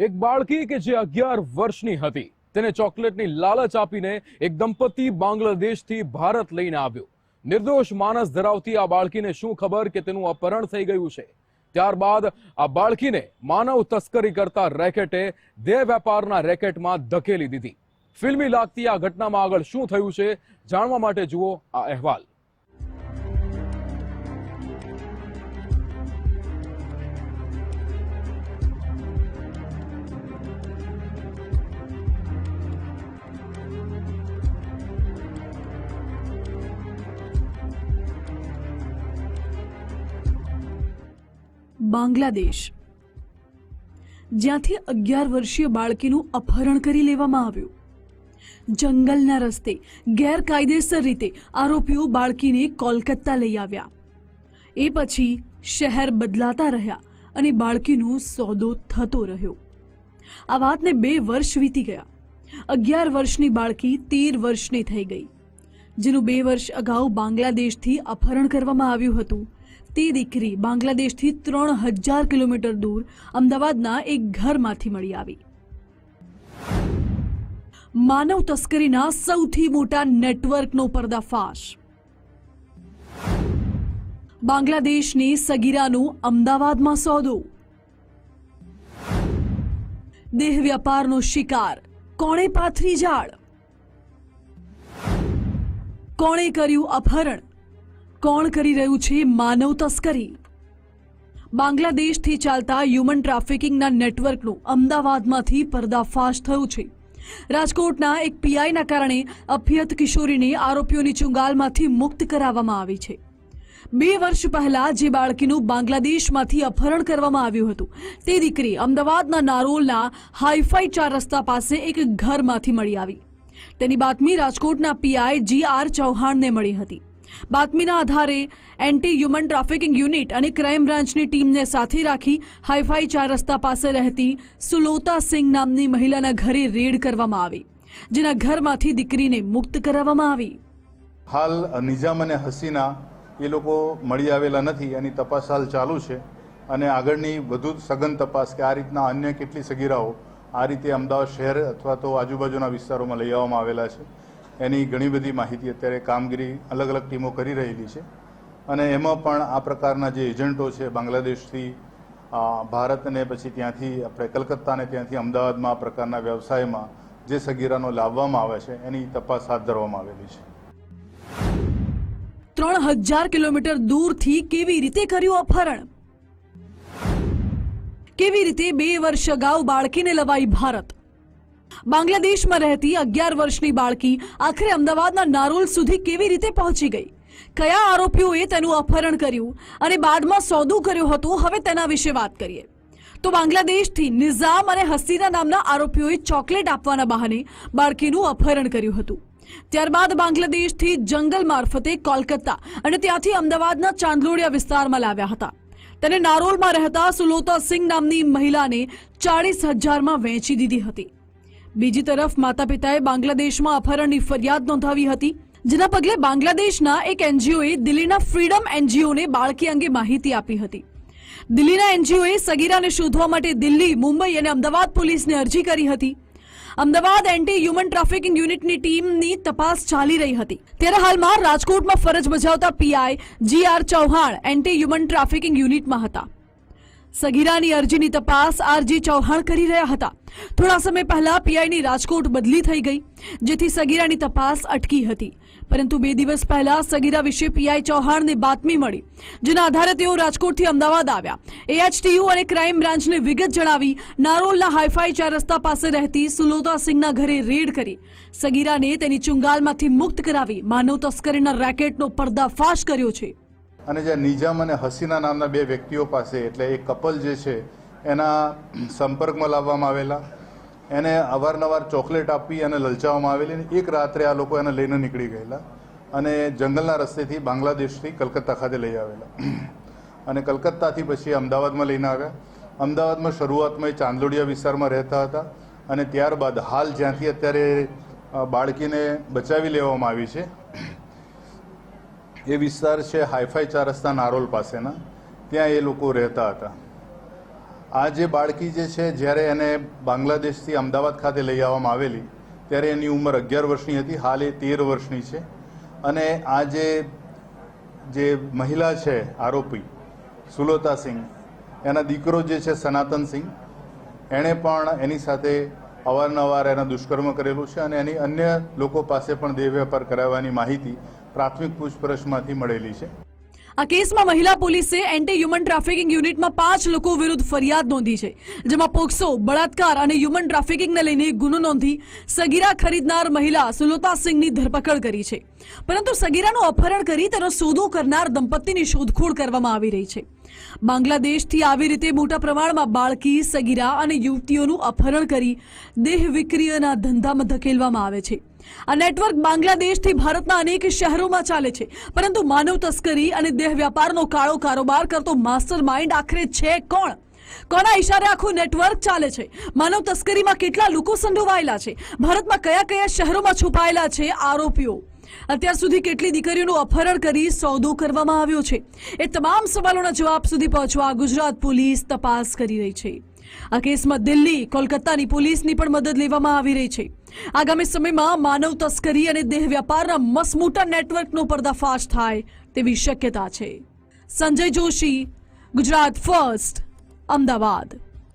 એક બાળકી કે જે અગિયાર વર્ષની હતી, તેને ચોકલેટની લાલચ આપીને એક દંપતી બાંગ્લાદેશથી ભારત લઈને આવ્યો. નિર્દોષ માનસ ધરાવતી આ બાળકીને શું ખબર કે તેનું અપહરણ થઈ ગયું છે? ત્યારબાદ આ બાળકીને માનવ તસ્કરી કરતા રેકેટે દેહ વેપારના રેકેટમાં ધકેલી દીધી. ફિલ્મી લાગતી આ ઘટનામાં આગળ શું થયું છે? જાણવા માટે જુઓ આ અહેવાલ. બાંગ્લાદેશ. જ્યાંથી અગિયાર વર્ષીય બાળકીનું અપહરણ કરી લેવામાં આવ્યું. જંગલના રસ્તે ગેરકાયદેસર રીતે આરોપીઓ બાળકીને કોલકાતા લઈ આવ્યા. એ પછી શહેર બદલાતા રહ્યા અને બાળકીનો સોદો થતો રહ્યો. આ વાતને બે વર્ષ વીતી ગયા. અગિયાર વર્ષની બાળકી તેર વર્ષની થઈ ગઈ, જેનું બે વર્ષ અગાઉ બાંગ્લાદેશથી અપહરણ કરવામાં આવ્યું હતું. તે દીકરી બાંગ્લાદેશથી ત્રણ હજાર કિલોમીટર દૂર અમદાવાદના એક ઘરમાંથી મળી આવી. માનવ તસ્કરીના સૌથી મોટા નેટવર્કનો પર્દાફાશ. બાંગ્લાદેશની સગીરાનું અમદાવાદમાં સોદો. દેહ વ્યાપારનો શિકાર. કોણે પાથરી જાળ? કોણે કર્યું અપહરણ? કોણ કરી રહ્યું છે માનવ તસ્કરી? બાંગ્લાદેશથી ચાલતા હ્યુમન ટ્રાફિકિંગના નેટવર્કનું અમદાવાદમાંથી પર્દાફાશ થયું છે. રાજકોટના એક પીઆઈના કારણે અભ્યત કિશોરીને આરોપીઓની ચુંગાલમાંથી મુક્ત કરાવવામાં આવી છે. બે વર્ષ પહેલા જે બાળકીનું બાંગ્લાદેશમાંથી અપહરણ કરવામાં આવ્યું હતું, તે દીકરી અમદાવાદના નારોલના હાઈફાઈ ચાર રસ્તા પાસે એક ઘરમાંથી મળી આવી. તેની બાતમી રાજકોટના પીઆઈ જી આર ચૌહાણને મળી હતી. બાતમીના આધારે એન્ટી હ્યુમન ટ્રાફિકિંગ યુનિટ અને ક્રાઇમ બ્રાન્ચની ટીમને સાથે રાખી હાઈફાઈ ચાર રસ્તા પાસે રહેતી સુલોતા સિંઘ નામની મહિલાના ઘરે રેડ કરવામાં આવી, જેના ઘરમાંથી દીકરીને મુક્ત કરાવવામાં આવી. હાલ નિઝામ અને હસીના એ લોકો મળી આવેલા નથી, એની તપાસ હાલ ચાલુ છે અને આગળની વધુ સઘન તપાસ કે આ રીતના અન્ય કેટલી સગીરાઓ આ રીતે અમદાવાદ શહેર અથવા તો આજુબાજુના વિસ્તારોમાં લઈ આવવામાં આવેલા છે. એની ઘણી બધી માહિતી અત્યારે કામગીરી અલગ અલગ ટીમો કરી રહેલી છે. અને એમાં પણ આ પ્રકારના જે એજન્ટો છે, બાંગ્લાદેશથી ભારત અને પછી ત્યાંથી, આપણે કલકત્તા અને ત્યાંથી, અમદાવાદમાં આ પ્રકારના વ્યવસાયમાં જે સગીરાનો લાવવામાં આવે છે, એની તપાસ હાથ ધરવામાં આવેલી છે. ત્રણ હજાર કિલોમીટર દૂરથી કેવી રીતે કર્યું અપહરણ કેવી રીતે બે વર્ષ અગાઉ બાળકીને લવાઈ ભારત? બાંગ્લાદેશમાં રહેતી અગિયાર વર્ષની બાળકી આખરે અમદાવાદના નારોલ સુધી કેવી રીતે પહોંચી ગઈ? કયા આરોપીઓએ તેનું અપહરણ કર્યું અને બાદમાં સોદું કર્યું હતું? હવે તેના વિશે વાત કરીએ. તો બાંગ્લાદેશથી નિઝામ અને હસીના નામના આરોપીઓએ ચોકલેટ આપવાના બહાને બાળકીનું અપહરણ કર્યું હતું. ત્યારબાદ બાંગ્લાદેશથી જંગલ મારફતે કોલકાતા અને ત્યાંથી અમદાવાદના ચાંદલોડિયા વિસ્તારમાં લાવ્યા હતા. તેને નારોલમાં રહેતા સુલોતા સિંહ નામની મહિલાને ચાળીસ હજારમાં વેચી દીધી હતી. બીજી તરફ માતા પિતાએ બાંગ્લાદેશમાં અપહરણની ફરિયાદ નોંધાવી હતી, જેના પગલે બાંગ્લાદેશના એક એનજીઓએ દિલ્હીના ફ્રીડમ એનજીઓને બાળકી અંગે માહિતી આપી હતી. દિલ્હીના એનજીઓએ સગીરાને શોધવા માટે દિલ્હી, મુંબઈ અને અમદાવાદ પોલીસને અરજી કરી હતી. અમદાવાદ એન્ટી હ્યુમન ટ્રાફિકિંગ યુનિટની ટીમની તપાસ ચાલી રહી હતી. ત્યારે હાલમાં રાજકોટમાં ફરજ બજાવતા PI G R Chauhan anti human trafficking યુનિટમાં હતા. સગીરાની અરજીની તપાસ આરજી ચૌહાણ કરી રહ્યા હતા. થોડા સમય પહેલા પીઆઈની રાજકોટ બદલી થઈ ગઈ, જેથી સગીરાની તપાસ અટકી હતી. પરંતુ બે દિવસ પહેલા સગીરા વિશે પીઆઈ ચૌહાણને બાતમી મળી, જેના આધારે તેઓ રાજકોટથી અમદાવાદ આવ્યા. એએચટીયુ અને ક્રાઇમ બ્રાન્ચને વિગત જણાવી નારોલના હાઈફાઈ ચાર રસ્તા પાસે રહેતી સુલોતા સિંહના ઘરે રેડ કરી, સગીરાને તેની ચુંગાલમાંથી મુક્ત કરાવી માનવ તસ્કરીના રેકેટનો પર્દાફાશ કર્યો છે. અને જે નિજામ અને હસીના નામના બે વ્યક્તિઓ પાસે, એટલે એ કપલ જે છે, એના સંપર્કમાં લાવવામાં આવેલા. એને અવારનવાર ચોકલેટ આપી અને લલચાવવામાં આવેલી એક રાત્રે આ લોકો એને લઈને નીકળી ગયેલા અને જંગલના રસ્તેથી બાંગ્લાદેશથી કલકત્તા ખાતે લઈ આવેલા. અને કલકત્તાથી પછી અમદાવાદમાં લઈને આવ્યા. અમદાવાદમાં શરૂઆતમાં એ ચાંદલોડિયા વિસ્તારમાં રહેતા હતા અને ત્યારબાદ હાલ જ્યાંથી અત્યારે બાળકીને બચાવી લેવામાં આવી છે. એ વિસ્તાર છે હાઈફાઈ ચાર રસ્તા નારોલ પાસેના. ત્યાં એ લોકો રહેતા હતા. આ જે બાળકી જે છે, જ્યારે એને બાંગ્લાદેશથી અમદાવાદ ખાતે લઈ આવવામાં આવેલી, ત્યારે એની ઉંમર અગિયાર વર્ષની હતી, હાલ એ તેર વર્ષની છે. અને આ જે જે મહિલા છે, આરોપી, સુલોતા સિંહ, એના દીકરો જે છે, સનાતન સિંહ, એણે પણ એની સાથે અવારનવાર એના દુષ્કર્મ કરેલું છે અને એની અન્ય લોકો પાસે પણ દેહ વેપાર કરાવવાની માહિતી પ્રાથમિક પૂછપરછમાંથી મળેલી છે. આ કેસમાં મહિલા પોલીસે એન્ટી હ્યુમન ટ્રાફિકિંગ યુનિટમાં પાંચ લોકો વિરુદ્ધ ફરિયાદ નોંધી છે, જેમાં પોક્સો, બળાત્કાર અને હ્યુમન ટ્રાફિકિંગને લઈને ગુનો નોંધી સગીરા ખરીદનાર મહિલા સુલોતા સિંહની ધરપકડ કરી છે. પરંતુ સગીરાનું અપહરણ કરી તેનો સોદો કરનાર દંપતીની શોધખોળ કરવામાં આવી રહી છે. બાંગ્લાદેશથી આવી રીતે મોટા પ્રમાણમાં બાળકી, સગીરા અને યુવતીઓનું અપહરણ કરી દેહ વિક્રિયના ધંધામાં ધકેલવામાં આવે છે. આ નેટવર્ક બાંગ્લાદેશથી ભારતના અનેક શહેરોમાં ચાલે છે. પરંતુ માનવ તસ્કરી અને દેહ વ્યાપારનો કાળો કારોબાર કરતો માસ્ટર માઇન્ડ આખરે છે કોણ? કોના ઇશારે આખું નેટવર્ક ચાલે છે? માનવ તસ્કરીમાં કેટલા લોકો સંડોવાયેલા છે? ભારતમાં કયા કયા શહેરોમાં છુપાયેલા છે આરોપીઓ? અત્યાર સુધી કેટલી દીકરીઓનું અપહરણ કરી સોદો કરવામાં આવ્યો છે? એ તમામ સવાલોના જવાબ સુધી પહોંચવા ગુજરાત પોલીસ તપાસ કરી રહી છે. આ કેસમાં દિલ્હી, કોલકાતાની પોલીસની પણ મદદ લેવામાં આવી રહી છે. આગામી સમયમાં માનવ તસ્કરી અને દેહ વ્યાપારના મસમોટા નેટવર્કનો પર્દાફાશ થાય તેવી શક્યતા છે. સંજય જોશી, ગુજરાત ફર્સ્ટ, અમદાવાદ.